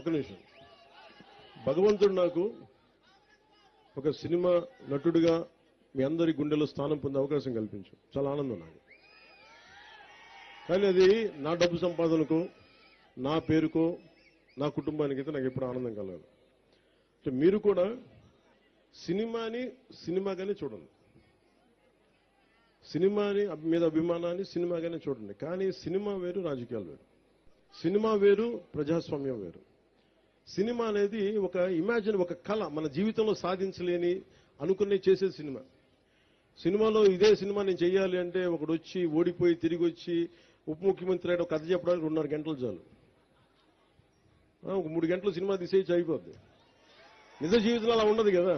ఒక నిమిషం. భగవంతుడు నాకు ఒక సినిమా నటుడిగా మీ అందరి గుండెలో స్థానం పొందే అవకాశం కల్పించు చాలా ఆనందం నాకు. కానీ అది నా డబ్బు సంపాదనకు నా పేరుకో నా కుటుంబానికి అయితే నాకు ఎప్పుడు ఆనందం కలగదు. సో మీరు కూడా సినిమాని సినిమాగానే చూడండి. సినిమాని మీద అభిమానాన్ని సినిమాగానే చూడండి. కానీ సినిమా వేరు రాజకీయాలు వేరు. సినిమా వేరు ప్రజాస్వామ్యం వేరు. సినిమా అనేది ఒక ఇమాజిన్ ఒక కళ మన జీవితంలో సాధించలేని అనుకునే చేసే సినిమా. సినిమాలో ఇదే సినిమా నేను చేయాలి అంటే ఒకడు వచ్చి ఓడిపోయి తిరిగి వచ్చి ఉప ముఖ్యమంత్రి ఆయన ఒక కథ చెప్పడానికి రెండున్నర గంటలు చాలు. ఒక మూడు గంటలు సినిమా తీసేయచ్చు అయిపోద్ది నిజ జీవితంలో అలా ఉండదు కదా.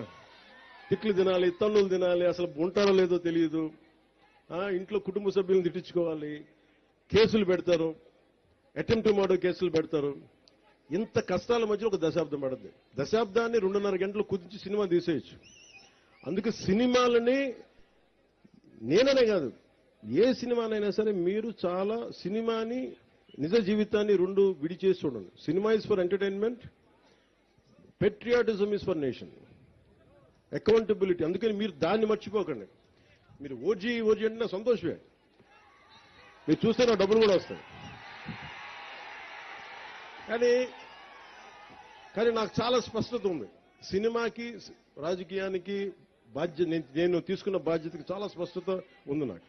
తిట్లు తినాలి తన్నులు తినాలి అసలు ఉంటారో లేదో తెలియదు. ఇంట్లో కుటుంబ సభ్యులను తిట్టించుకోవాలి కేసులు పెడతారు అటెంప్ట్ మర్డర్ కేసులు పెడతారు. ఇంత కష్టాల మధ్య ఒక దశాబ్దం పడుతుంది దశాబ్దాన్ని రెండున్నర గంటలు కుదించి సినిమా తీసేయచ్చు. అందుకే సినిమాలని నేననే కాదు ఏ సినిమానైనా సరే మీరు చాలా సినిమాని నిజ జీవితాన్ని రెండు విడిచేసి చూడండి. Cinema is for entertainment patriotism is for nation accountability అందుకని మీరు దాన్ని మర్చిపోకండి. మీరు ఓజీ ఓజీ అంటే నా సంతోషమే. మీరు చూస్తే నా డబ్బులు కూడా వస్తాయి. కానీ కానీ నాకు చాలా స్పష్టత ఉంది. సినిమాకి రాజకీయానికి బాధ్యత నేను- తీసుకున్న బాధ్యతకి చాలా స్పష్టత ఉంది నాకు.